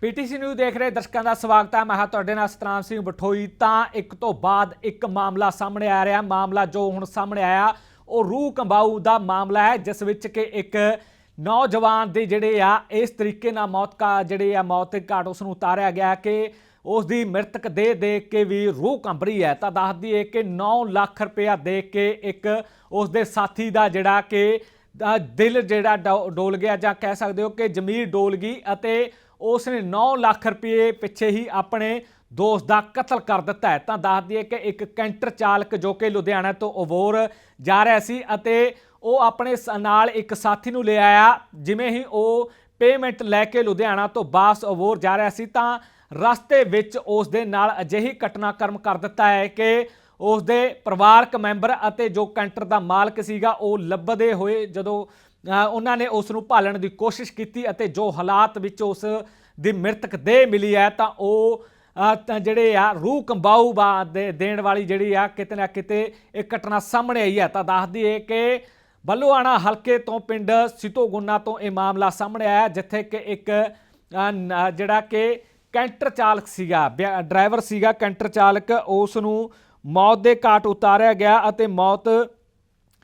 PTC news ਦੇਖ ਰਹੇ ਦਰਸ਼ਕਾਂ ਦਾ ਸਵਾਗਤ ਹੈ। ਮੈਂ ਹਾਂ ਤੁਹਾਡੇ ਨਾਲ ਸਤਨਾਮ ਸਿੰਘ ਬਠੋਈ। ਤਾਂ ਇੱਕ ਤੋਂ ਬਾਅਦ ਇੱਕ ਮਾਮਲਾ ਸਾਹਮਣੇ ਆ ਰਿਹਾ। ਮਾਮਲਾ ਜੋ ਹੁਣ ਸਾਹਮਣੇ ਆਇਆ, ਉਹ ਰੂਹ ਕੰਬਾਊ ਦਾ ਮਾਮਲਾ ਹੈ, ਜਿਸ ਵਿੱਚ ਕਿ ਇੱਕ ਨੌਜਵਾਨ ਦੇ ਜਿਹੜੇ ਆ, ਇਸ ਤਰੀਕੇ ਨਾਲ ਮੌਤ ਕਾ ਜਿਹੜੇ ਆ, ਮੌਤ ਦੇ ਘਾਟ ਉਸ ਨੂੰ ਉਤਾਰਿਆ ਗਿਆ ਕਿ ਉਸ ਦੀ ਮ੍ਰਿਤਕ ਦੇਹ ਦੇਖ ਕੇ ਵੀ ਰੂਹ ਕੰਬ ਰਹੀ ਹੈ। ਤਾਂ ਦੱਸਦੀ ਹੈ ਕਿ 9 ਲੱਖ ਰੁਪਇਆ ਦੇ ਕੇ ਇੱਕ ਉਸ ਦੇ ਸਾਥੀ ਦਾ ਜਿਹੜਾ ਕਿ ਦਿਲ ਜਿਹੜਾ ਡੋ- ਡੋਲ ਗਿਆ ਜਾਂ ਕਹਿ ਸਕਦੇ ਹੋ ਕਿ ਜ਼ਮੀਰ ਡੋਲ ਗਈ ਅਤੇ ਉਸ ਨੇ 9 ਲੱਖ ਰੁਪਏ ਪਿੱਛੇ ਹੀ ਆਪਣੇ ਦੋਸਤ ਦਾ ਕਤਲ ਕਰ ਦਿੱਤਾ ਹੈ। ਤਾਂ ਦੱਸ ਦਈਏ ਕਿ ਇੱਕ ਕੈਂਟਰ ਚਾਲਕ ਜੋ ਕਿ ਲੁਧਿਆਣਾ ਤੋਂ ਅਵੋਰ ਜਾ ਰਿਹਾ ਸੀ ਅਤੇ ਉਹ ਆਪਣੇ ਸ- ਨਾਲ ਇੱਕ ਸਾਥੀ ਨੂੰ ਲੈ ਆਇਆ, ਜਿਵੇਂ ਹੀ ਉਹ ਪੇਮੈਂਟ ਲੈ ਕੇ ਲੁਧਿਆਣਾ ਤੋਂ ਵਾਪਸ ਅਵੋਰ ਜਾ ਰਿਹਾ ਸੀ, ਤਾਂ ਰਸਤੇ ਵਿੱਚ ਉਸ ਦੇ ਨਾਲ ਅਜਿਹੀ ਘਟਨਾਕ੍ਰਮ ਕਰ ਦਿੱਤਾ ਹੈ ਕਿ ਉਸ ਦੇ ਪਰਿਵਾਰਕ ਮੈਂਬਰ ਅਤੇ ਜੋ ਕੈਂਟਰ ਦਾ ਮਾਲਕ ਸੀਗਾ, ਉਹ ਲੱਭਦੇ ਹੋਏ ਜਦੋਂ ਉਹਨਾਂ ਨੇ ਉਸ ਨੂੰ ਭਾਲਣ ਦੀ ਕੋਸ਼ਿਸ਼ ਕੀਤੀ ਅਤੇ ਜੋ ਹਾਲਾਤ ਵਿੱਚ ਉਸ ਦੀ ਮ੍ਰਿਤਕ ਦੇਹ ਮਿਲੀ ਹੈ, ਤਾਂ ਉਹ ਜਿਹੜੇ ਆ, ਰੂਹ ਕੰਬਾਊ ਬਾ ਦੇ- ਦੇਣ ਵਾਲੀ ਜਿਹੜੀ ਆ, ਕਿਤੇ ਨਾ ਕਿਤੇ ਇਹ ਘਟਨਾ ਸਾਹਮਣੇ ਆਈ ਹੈ। ਤਾਂ ਦੱਸਦੀ ਹੈ ਕਿ ਬੱਲੂਆਣਾ ਹਲਕੇ ਤੋਂ ਪਿੰਡ ਸਿਤੋਗੁੰਨਾ ਤੋਂ ਇਹ ਮਾਮਲਾ ਸਾਹਮਣੇ ਆਇਆ, ਜਿੱਥੇ ਕਿ ਇੱਕ ਜਿਹੜਾ ਕਿ ਕੈਂਟਰ ਚਾਲਕ ਸੀਗਾ, ਬਿਆ- ਡਰਾਈਵਰ ਸੀਗਾ। ਕੈਂਟਰ ਚਾਲਕ ਉਸ ਨੂੰ ਮੌਤ ਦੇ ਘਾਟ ਉਤਾਰਿਆ ਗਿਆ ਅਤੇ ਮੌਤ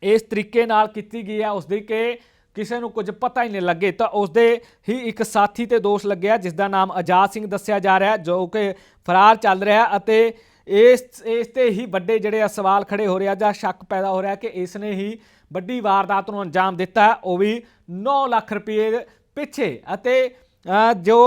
ਇਸ ਤਰੀਕੇ ਨਾਲ ਕੀਤੀ ਗਈ ਹੈ ਉਸ ਦੀ ਕਿ ਕਿਸੇ ਨੂੰ ਕੁਝ ਪਤਾ ਹੀ ਨਹੀਂ ਲੱਗੇ, ਤਾਂ ਉਸਦੇ ਹੀ ਇੱਕ ਸਾਥੀ ਤੇ ਦੋਸ਼ ਲੱਗਿਆ ਜਿਸ ਦਾ ਨਾਮ ਆਜ਼ਾਦ ਸਿੰਘ ਦੱਸਿਆ ਜਾ ਰਿਹਾ, ਜੋ ਕਿ ਫਰਾਰ ਚੱਲ ਰਿਹਾ ਅਤੇ ਇਸ ਇਸ ਤੇ ਹੀ ਵੱਡੇ ਜਿਹੜੇ ਆ ਸਵਾਲ ਖੜੇ ਹੋ ਰਿਹਾ ਜਾਂ ਸ਼ੱਕ ਪੈਦਾ ਹੋ ਰਿਹਾ ਕਿ ਇਸ ਨੇ ਹੀ ਵੱਡੀ ਵਾਰਦਾਤ ਨੂੰ ਅੰਜਾਮ ਦਿੱਤਾ ਉਹ ਵੀ 9 ਲੱਖ ਰੁਪਏ ਪਿੱਛੇ ਅਤੇ ਜੋ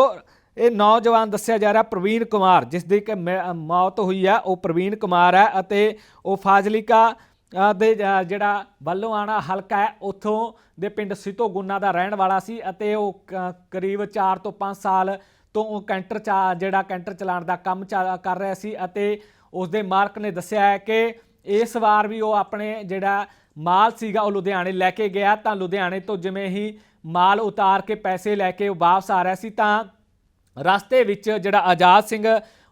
ਇਹ ਨੌਜਵਾਨ ਦੱਸਿਆ ਜਾ ਰਿਹਾ ਪ੍ਰਵੀਨ ਕੁਮਾਰ ਜਿਸ ਦੀ ਕਿ ਮ- ਮੌਤ ਹੋਈ ਹੈ ਉਹ ਪ੍ਰਵੀਨ ਕੁਮਾਰ ਹੈ ਅਤੇ ਉਹ ਫਾਜ਼ਲਿਕਾ ਦੇ ਜ- ਜਿਹੜਾ ਬੱਲੋਆਣਾ ਹਲਕਾ ਹੈ, ਉੱਥੋਂ ਦੇ ਪਿੰਡ ਸਿੱਤੋ ਗੁੰਨਾ ਦਾ ਰਹਿਣ ਵਾਲਾ ਸੀ ਅਤੇ ਉਹ ਕ- ਕਰੀਬ 4 ਤੋਂ 5 ਸਾਲ ਤੋਂ ਉਹ ਕੈਂਟਰ ਚਾ, ਜਿਹੜਾ ਕੈਂਟਰ ਚਲਾਉਣ ਦਾ ਕੰਮ ਚਾ- ਕਰ ਰਿਹਾ ਸੀ ਅਤੇ ਉਸ ਦੇ ਮਾਲਕ ਨੇ ਦੱਸਿਆ ਹੈ ਕਿ ਇਸ ਵਾਰ ਵੀ ਉਹ ਆਪਣੇ ਜਿਹੜਾ ਮਾਲ ਸੀਗਾ ਉਹ ਲੁਧਿਆਣੇ ਲੈ ਕੇ ਗਿਆ, ਤਾਂ ਲੁਧਿਆਣੇ ਤੋਂ ਜਿਵੇਂ ਹੀ ਮਾਲ ਉਤਾਰ ਕੇ ਪੈਸੇ ਲੈ ਕੇ ਉਹ ਵਾਪਸ ਆ ਰਿਹਾ ਸੀ, ਤਾਂ ਰਸਤੇ ਵਿੱਚ ਜਿਹੜਾ ਆਜ਼ਾਦ ਸਿੰਘ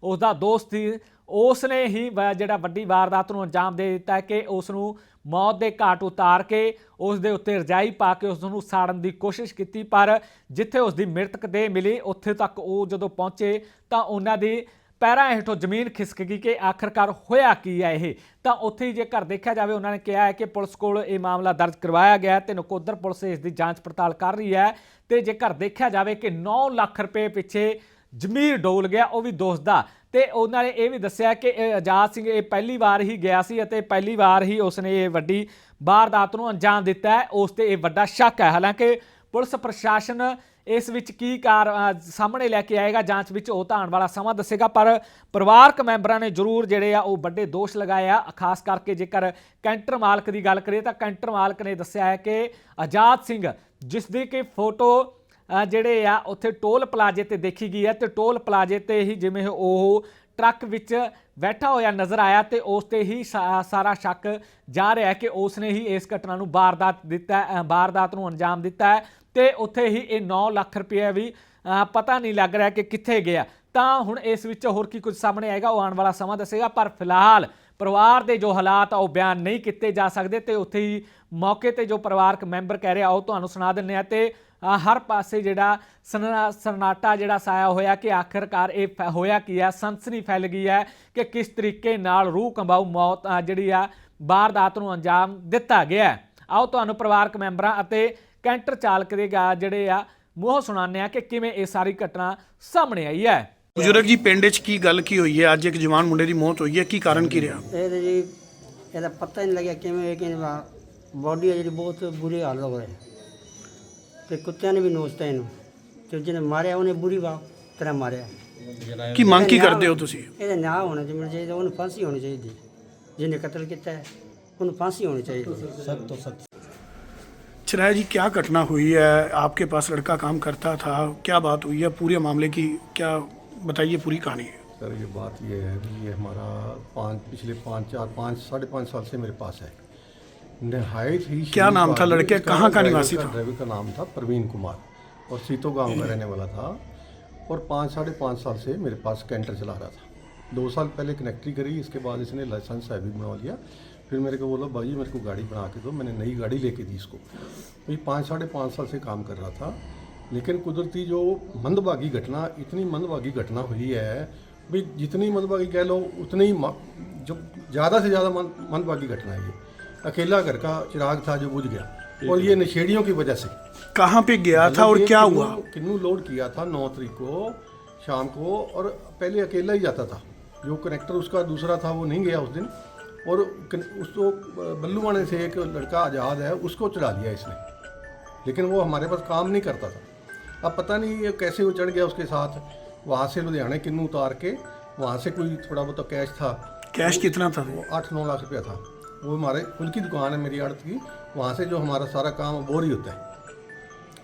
ਉਸ ਦਾ ਦੋਸਤ ਸੀ ਉਸ ਨੇ ਹੀ ਜਿਹੜਾ ਵੱਡੀ ਵਾਰਦਾਤ ਨੂੰ ਅੰਜਾਮ ਦੇ ਦਿੱਤਾ ਕਿ ਉਸ ਨੂੰ ਮੌਤ ਦੇ ਘਾਟ ਉਤਾਰ ਕੇ ਉਸ ਦੇ ਉੱਤੇ ਰਜਾਈ ਪਾ ਕੇ ਉਸ ਨੂੰ ਸਾੜਨ ਦੀ ਕੋਸ਼ਿਸ਼ ਕੀਤੀ, ਪਰ ਜਿੱਥੇ ਉਸ ਦੀ ਮ੍ਰਿਤਕ ਦੇਹ ਮਿਲੀ, ਉੱਥੇ ਤੱਕ ਉਹ ਜਦੋਂ ਪਹੁੰਚੇ ਤਾਂ ਉਹਨਾਂ ਦੀ ਪੈਰਾਂ ਹੇਠੋਂ ਜ਼ਮੀਨ ਖਿਸਕ ਗਈ ਕਿ ਆਖਰਕਾਰ ਹੋਇਆ ਕੀ ਹੈ ਇਹ? ਤਾਂ ਉੱਥੇ ਹੀ ਜੇ ਦੇਖਿਆ ਜਾਵੇ, ਉਹਨਾਂ ਨੇ ਕਿਹਾ ਹੈ ਕਿ ਪੁਲਿਸ ਕੋਲ ਇਹ ਮਾਮਲਾ ਦਰਜ ਕਰਵਾਇਆ ਗਿਆ ਹੈ ਤੇ ਨਕੋਦਰ ਪੁਲਿਸ ਇਸ ਦੀ ਜਾਂਚ ਪੜਤਾਲ ਕਰ ਰਹੀ ਹੈ ਤੇ ਜੇਕਰ ਦੇਖਿਆ ਜਾਵੇ ਕਿ 9 ਲੱਖ ਰੁਪਏ ਪਿੱਛੇ ਜ਼ਮੀਰ ਡੋਲ ਗਿਆ, ਉਹ ਵੀ ਦੋਸਤ ਦਾ ਤੇ ਉਹਨਾਂ ਨੇ ਇਹ ਵੀ ਦੱਸਿਆ ਕਿ, ਇਹ ਆਜ਼ਾਦ ਸਿੰਘ ਇਹ ਪਹਿਲੀ ਵਾਰ ਹੀ ਗਿਆ ਸੀ ਅਤੇ ਪਹਿਲੀ ਵਾਰ ਹੀ ਉਸਨੇ ਇਹ ਵੱਡੀ ਵਾਰਦਾਤ ਨੂੰ ਅੰਜਾਮ ਦਿੱਤਾ ਹੈ। ਉਸ ਤੇ ਇਹ ਵੱਡਾ ਸ਼ੱਕ ਹੈ। ਹਾਲਾਂਕਿ ਪੁਲਿਸ ਪ੍ਰਸ਼ਾਸਨ ਇਸ ਵਿੱਚ ਕੀ ਕਾਰ ਸਾਹਮਣੇ ਲੈ ਕੇ ਆਏਗਾ ਜਾਂਚ ਵਿੱਚ ਉਹ ਤਾਂ ਆਉਣ ਵਾਲਾ ਸਮਾਂ ਦੱਸੇਗਾ, ਪਰ ਪਰਿਵਾਰਕ ਮੈਂਬਰਾਂ ਨੇ ਜ਼ਰੂਰ ਜਿਹੜੇ ਆ ਉਹ ਵੱਡੇ ਦੋਸ਼ ਲਗਾਏ ਆ। ਖਾਸ ਕਰਕੇ ਜੇਕਰ ਕੈਂਟਰ ਮਾਲਕ ਦੀ ਗੱਲ ਕਰੀਏ ਤਾਂ ਕੈਂਟਰ ਮਾਲਕ ਨੇ ਦੱਸਿਆ ਹੈ ਕਿ ਆਜ਼ਾਦ ਸਿੰਘ, ਜਿਸ ਦੀ ਕਿ ਫੋਟੋ ਜਿਹੜੇ ਆ ਉੱਥੇ ਟੋਲ ਪਲਾਜ਼ੇ ਤੇ ਦੇਖੀ ਗਈ ਹੈ ਤੇ ਟੋਲ ਪਲਾਜ਼ੇ ਤੇ ਹੀ ਜਿਵੇਂ ਉਹ ਟਰੱਕ ਵਿੱਚ ਬੈਠਾ ਹੋਇਆ ਨਜ਼ਰ ਆਇਆ ਤੇ ਉਸ ਤੇ ਹੀ ਸਾ- ਸਾਰਾ ਸ਼ੱਕ ਜਾ ਰਿਹਾ ਹੈ ਕਿ ਉਸ ਨੇ ਹੀ ਇਸ ਘਟਨਾ ਨੂੰ ਵਾਰਦਾਤ ਦਿੱਤਾ ਹੈ, ਵਾਰਦਾਤ ਨੂੰ ਅੰਜਾਮ ਦਿੱਤਾ ਹੈ ਤੇ ਉੱਥੇ ਹੀ ਇਹ 9 ਲੱਖ ਰੁਪਏ ਵੀ ਪਤਾ ਨਹੀਂ ਲੱਗ ਰਿਹਾ ਕਿ ਕਿੱਥੇ ਗਿਆ। ਤਾਂ ਹੁਣ ਇਸ ਵਿੱਚ ਹੋਰ ਕੀ ਕੁਝ ਸਾਹਮਣੇ ਆਏਗਾ ਉਹ ਆਉਣ ਵਾਲਾ ਸਮਾਂ ਦੱਸੇਗਾ ਪਰ ਫਿਲਹਾਲ ਪਰਿਵਾਰ ਦੇ ਜੋ ਹਾਲਾਤ ਆ, ਉਹ ਬਿਆਨ ਨਹੀਂ ਕੀਤੇ ਜਾ ਸਕਦੇ ਤੇ ਉੱਥੇ ਹੀ ਮੌਕੇ ਤੇ ਜੋ ਪਰਿਵਾਰਕ ਮੈਂਬਰ ਕਹਿ ਰਿਹਾ, ਉਹ ਤੁਹਾਨੂੰ ਸੁਣਾ ਦਿੰਨੇ ਆ ਤੇ ਹਰ ਪਾਸੇ ਜਿਹੜਾ ਸਨਾ- ਸਨਾਟਾ ਜਿਹੜਾ ਸਾਇਆ ਹੋਇਆ ਕਿ ਆਖਰਕਾਰ ਇਹ ਫ- ਹੋਇਆ ਕੀ ਹੈ ਸਨਸਨੀ ਫੈਲ ਗਈ ਹੈ ਕਿ ਕਿਸ ਤਰੀਕੇ ਨਾਲ ਰੂਹ ਕੰਬਾਊ ਮੌਤ ਜਿਹੜੀ ਆ, ਵਾਰਦਾਤ ਨੂੰ ਅੰਜਾਮ ਦਿੱਤਾ ਗਿਆ ਆਓ ਤੁਹਾਨੂੰ ਪਰਿਵਾਰਕ ਮੈਂਬਰਾਂ ਅਤੇ ਕੈਂਟਰ ਚਾਲਕ ਦੇ ਗਾ- ਜਿਹੜੇ ਆ, ਮੂੰਹੋਂ ਸੁਣਾਉਂਦੇ ਆ ਕਿ ਕਿਵੇਂ ਇਹ ਸਾਰੀ ਘਟਨਾ ਸਾਹਮਣੇ ਆਈ ਹੈ। ਬਜ਼ੁਰਗ ਜੀ ਪਿੰਡ 'ਚ ਕੀ ਗੱਲ ਕੀ ਹੋਈ ਹੈ ਅੱਜ ਇੱਕ ਜਵਾਨ ਮੁੰਡੇ ਦੀ ਮੌਤ ਹੋਈ ਹੈ ਕੀ ਕਾਰਨ ਕੀ ਰਿਹਾ ਇਹ ਤੇ ਜੀ ਇਹਦਾ ਪਤਾ ਹੀ ਨਹੀਂ ਲੱਗਿਆ ਕਿਵੇਂ ਇਹ ਕਿ ਬੋਡੀ ਹੈ ਜਿਹੜੀ ਬਹੁਤ ਬੁਰੀ ਹਾਲਤ ਹੋ ਰਹੀ ਤੇ ਕੁੱਤਿਆਂ ਨੇ ਵੀ ਨੋਚਤਾ ਇਹਨੂੰ ਤੇ ਜਿਹਨੇ ਮਾਰਿਆ ਉਹਨੇ ਬੁਰੀ ਵਾ ਤਰ੍ਹਾਂ ਮਾਰਿਆ ਕੀ ਮੰਗ ਕੀ ਕਰਦੇ ਹੋ ਤੁਸੀਂ ਇਹਦਾ ਨਿਆਂ ਹੋਣਾ ਚਾਹੀਦਾ ਉਹਨੂੰ ਫਾਂਸੀ ਹੋਣੀ ਚਾਹੀਦੀ ਜਿਹਨੇ ਕਤਲ ਕੀਤਾ ਹੈ ਉਹਨੂੰ ਫਾਂਸੀ ਹੋਣੀ ਚਾਹੀਦੀ ਸਖਤ ਤੋਂ ਸਖਤ चिराय जी क्या घटना हुई है आपके पास लड़का काम करता था क्या बात हुई है पूरे मामले की क्या बताइए पूरी कहानी। है सर ये बात ये है कि ये हमारा पाँच पिछले पाँच चार पाँच साढ़े पाँच साल से मेरे पास है। नहायत ही क्या नाम था लड़के? कहाँ का निवासी का- था? ड्राइवर का नाम था प्रवीण कुमार और सीतो गाँव का रहने वाला था और पाँच साढ़े पाँच साल से मेरे पास कैंटर चला रहा था। दो साल पहले कनेक्ट्री करी इसके बाद इसने लाइसेंस है भी बनवा लिया। फिर मेरे को बोला भाई मेरे को गाड़ी बना के दो मैंने नई गाड़ी लेके दी इसको। ये पाँच साढ़े पाँच साल से काम कर रहा था। लेकिन कुदरती जो मंदभागी घटना इतनी मंदभागी घटना हुई है भी जितनी मंदभागी कह लो उतनी म- जो ज़्यादा से ज़्यादा मंदभागी घटना है ये। अकेला घर का चिराग था जो बुझ गया। और ये नशेड़ियों की वजह से। कहाँ पे गया था और मतलब क्या हुआ? किन्नू लोड किया था नौ तारीख को शाम को और पहले अकेला ही जाता था। जो कनेक्टर उसका दूसरा था वो नहीं गया उस दिन। और उसको बल्लू वाने से एक लड़का आज़ाद है उसको चढ़ा लिया इसने। लेकिन वो हमारे पास काम नहीं करता था। अब पता नहीं ये कैसे वो चढ़ गया उसके साथ। वहाँ से लुधियाने किन्नू उतार के वहाँ से कोई थोड़ा बहुत कैश था। कैश कितना था? वो आठ नौ लाख रुपया था। वो हमारे खुद की दुकान है मेरी आड़त की। वहाँ से जो हमारा सारा काम बोर ही होता है।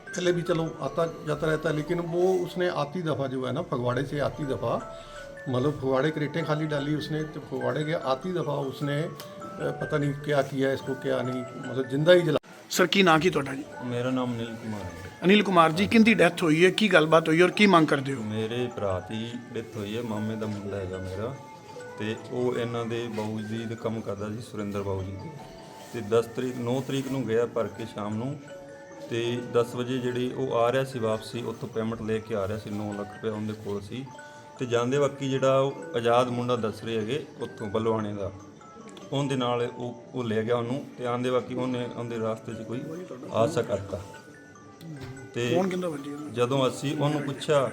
पहले भी चलो आता जाता रहता है लेकिन वो उसने आती दफ़ा जो है ना फगवाड़े से आती दफ़ा मतलब फगवाड़े क्रेटें खाली डाली उसने तो फगवाड़े के आती दफ़ा उसने पता नहीं क्या किया इसको क्या नहीं मतलब ज़िंदा ही जला ਸਰ ਕੀ ਨਾਂ ਕੀ ਤੁਹਾਡਾ ਜੀ? ਮੇਰਾ ਨਾਮ ਅਨਿਲ ਕੁਮਾਰ ਹੈ। ਅਨਿਲ ਕੁਮਾਰ ਜੀ ਕਿੰਦੀ ਡੈਥ ਹੋਈ ਹੈ? ਕੀ ਗੱਲਬਾਤ ਹੋਈ ਔਰ ਕੀ ਮੰਗ ਕਰਦੇ ਹੋ? ਮੇਰੇ ਭਰਾ ਦੀ ਡੈਥ ਹੋਈ ਹੈ ਮਾਮੇ ਦਾ ਮੁੰਡਾ ਹੈਗਾ ਮੇਰਾ ਤੇ ਉਹ ਇਹਨਾਂ ਦੇ ਬਾਊ ਜੀ ਦੇ ਕੰਮ ਕਰਦਾ ਸੀ ਸੁਰਿੰਦਰ ਬਾਊ ਜੀ ਦੇ। ਤੇ 10 ਤਰੀਕ 9 ਤਰੀਕ ਨੂੰ ਗਿਆ ਭਰ ਕੇ ਸ਼ਾਮ ਨੂੰ ਤੇ 10 ਵਜੇ ਜਿਹੜੀ ਉਹ ਆ ਰਿਹਾ ਸੀ ਵਾਪਸੀ ਉੱਥੋਂ ਪੇਮੈਂਟ ਲੈ ਕੇ ਆ ਰਿਹਾ ਸੀ 9 ਲੱਖ ਰੁਪਏ ਉਹਦੇ ਕੋਲ ਸੀ। ਤੇ ਜਾਂਦੇ ਵਕਤੀ ਜਿਹੜਾ ਉਹ ਆਜ਼ਾਦ ਮੁੰਡਾ ਦੱਸ ਰਹੇ ਹੈਗੇ ਉੱਥੋਂ ਬਲਵਾਣੇ ਦਾ। ਉਹਦੇ ਨਾਲ ਉਹ ਉਹ ਲੈ ਗਿਆ ਉਹਨੂੰ ਤੇ ਆਂਦੇ ਵਕਤੀ ਉਹਨੇ ਉਹਦੇ ਰਾਸਤੇ 'ਚ ਕੋਈ ਹਾਦਸਾ ਕਰਤਾ। ਤੇ ਜਦੋਂ ਅਸੀਂ ਉਹਨੂੰ ਪੁੱਛਿਆ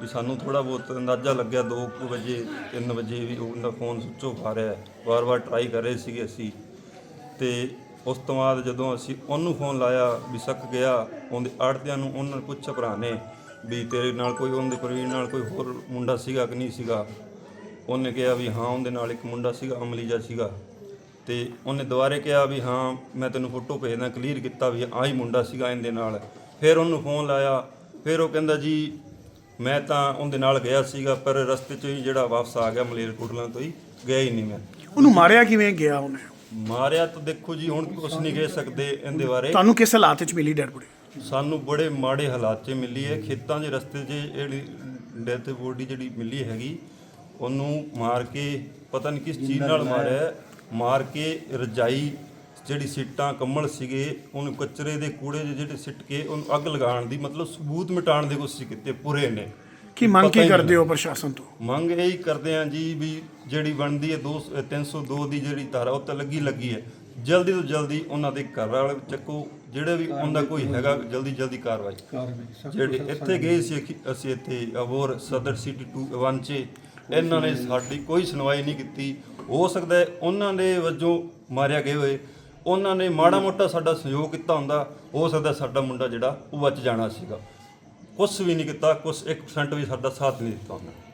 ਵੀ ਸਾਨੂੰ ਥੋੜਾ ਬਹੁਤ ਅੰਦਾਜ਼ਾ ਲੱਗਿਆ 2 ਵਜੇ 3 ਵਜੇ ਵੀ ਉਹਦਾ ਫੋਨ ਸੁੱਚ ਆਫ ਆ ਰਿਹਾ ਵਾਰ-ਵਾਰ ਟਰਾਈ ਕਰ ਰਹੇ ਸੀਗੇ ਅਸੀਂ। ਤੇ ਉਸ ਤੋਂ ਬਾਅਦ ਜਦੋਂ ਅਸੀਂ ਉਹਨੂੰ ਫੋਨ ਲਾਇਆ ਵੀ ਸੱਕ ਗਿਆ ਉਹਦੇ ਆੜਤਿਆਂ ਨੂੰ ਉਹਨਾਂ ਨੇ ਪੁੱਛਿਆ ਭਰਾ ਨੇ ਵੀ ਤੇਰੇ ਨਾਲ ਕੋਈ ਉਹਦੇ ਪ੍ਰਵੀਨ ਨਾਲ ਕੋਈ ਹੋਰ ਮੁੰਡਾ ਸੀਗਾ ਕਿ ਨਹੀਂ ਸੀਗਾ? ਉਹਨੇ ਕਿਹਾ ਵੀ ਹਾਂ ਉਹਦੇ ਨਾਲ ਇੱਕ ਮੁੰਡਾ ਸੀਗਾ ਅਮਲੀ ਜਿਹਾ ਸੀਗਾ। ਤੇ ਉਹਨੇ ਦੁਬਾਰੇ ਕਿਹਾ ਵੀ ਹਾਂ ਮੈਂ ਤੈਨੂੰ ਫੋਟੋ ਭੇਜਦਾ ਕਲੀਅਰ ਕੀਤਾ ਵੀ ਆਹ ਹੀ ਮੁੰਡਾ ਸੀਗਾ ਇਹਦੇ ਨਾਲ। ਫਿਰ ਉਹਨੂੰ ਫੋਨ ਲਾਇਆ। ਫਿਰ ਉਹ ਕਹਿੰਦਾ ਜੀ ਮੈਂ ਤਾਂ ਉਹਦੇ ਨਾਲ ਗਿਆ ਸੀਗਾ ਪਰ ਰਸਤੇ 'ਚ ਹੀ ਜਿਹੜਾ ਵਾਪਸ ਆ ਗਿਆ ਮਲੇਰਕੋਟਲਾ ਤੋਂ ਹੀ ਗਿਆ ਹੀ ਨਹੀਂ ਮੈਂ। ਉਹਨੂੰ ਮਾਰਿਆ ਕਿਵੇਂ ਗਿਆ ਉਹਨੇ? ਮਾਰਿਆ ਤਾਂ ਦੇਖੋ ਜੀ ਹੁਣ ਕੁਝ ਨਹੀਂ ਕਹਿ ਸਕਦੇ ਇਹਦੇ ਬਾਰੇ। ਤੁਹਾਨੂੰ ਕਿਸ ਹਾਲਾਤ ਵਿੱਚ ਮਿਲੀ ਡੈਡ ਬੋਡੀ? ਸਾਨੂੰ ਬੜੇ ਮਾੜੇ ਹਾਲਾਤ 'ਚ ਮਿਲੀ ਹੈ। ਖੇਤਾਂ ਦੇ ਰਸਤੇ 'ਚ ਜਿਹੜੀ ਡੈਥ ਬੋਡੀ ਜਿਹੜੀ ਮਿਲੀ ਹੈਗੀ ਉਹਨੂੰ ਮਾਰ ਕੇ ਪਤਾ ਨਹੀਂ ਕਿਸ ਚੀਜ਼ ਨਾਲ ਮਾਰਿਆ। ਮਾਰ ਕੇ ਰਜਾਈ ਜਿਹੜੀ ਸੀਟਾਂ ਕੰਬਲ ਸੀਗੇ ਉਹਨੂੰ ਕਚਰੇ ਦੇ ਕੂੜੇ ਜਿਹੇ ਜਿਹੜੇ ਸਿੱਟ ਕੇ ਉਹਨੂੰ ਅੱਗ ਲਗਾਉਣ ਦੀ ਮਤਲਬ ਸਬੂਤ ਮਿਟਾਉਣ ਦੀ ਕੋਸ਼ਿਸ਼ ਕੀਤੀ ਪੂਰੇ ਨੇ। ਕੀ ਮੰਗ ਕੀ ਹੀ ਕਰਦੇ ਹੋ ਪ੍ਰਸ਼ਾਸਨ ਤੋਂ? ਮੰਗ ਇਹੀ ਕਰਦੇ ਆ ਜੀ ਵੀ ਜਿਹੜੀ ਬਣਦੀ ਹੈ 2 302 ਦੀ ਜਿਹੜੀ ਧਾਰਾ ਉਹ ਤਾਂ ਲੱਗੀ ਲੱਗੀ ਹੈ। ਜਲਦੀ ਤੋਂ ਜਲਦੀ ਉਹਨਾਂ ਦੇ ਘਰ ਵਾਲੇ ਚੱਕੋ ਜਿਹੜੇ ਵੀ ਉਹਨਾਂ ਕੋਈ ਹੈਗਾ ਜਲਦੀ ਜਲਦੀ ਕਾਰਵਾਈ। ਜਿਹੜੇ ਇੱਥੇ ਗਏ ਸੀ ਅਸੀਂ ਇੱਥੇ ਅਬੋਰ ਸਦਰ ਸਿਟੀ 2 1 ਚ ਇਹਨਾਂ ਨੇ ਸਾਡੀ ਕੋਈ ਸੁਣਵਾਈ ਨਹੀਂ ਕੀਤੀ। ਹੋ ਸਕਦਾ ਹੈ ਉਹਨਾਂ ਦੇ ਵਜੋਂ ਮਾਰਿਆ ਗਏ ਹੋਏ। ਉਹਨਾਂ ਨੇ ਮਾੜਾ ਮੋਟਾ ਸਾਡਾ ਸਹਿਯੋਗ ਕੀਤਾ ਹੁੰਦਾ। ਹੋ ਸਕਦਾ ਸਾਡਾ ਮੁੰਡਾ ਜਿਹੜਾ ਉਹ ਬਚ ਜਾਣਾ ਸੀਗਾ। ਕੁਛ ਵੀ ਨਹੀਂ ਕੀਤਾ ਕੁਛ 1% ਵੀ ਸਾਡਾ ਸਾਥ ਨਹੀਂ ਦਿੱਤਾ ਉਹਨਾਂ ਨੇ।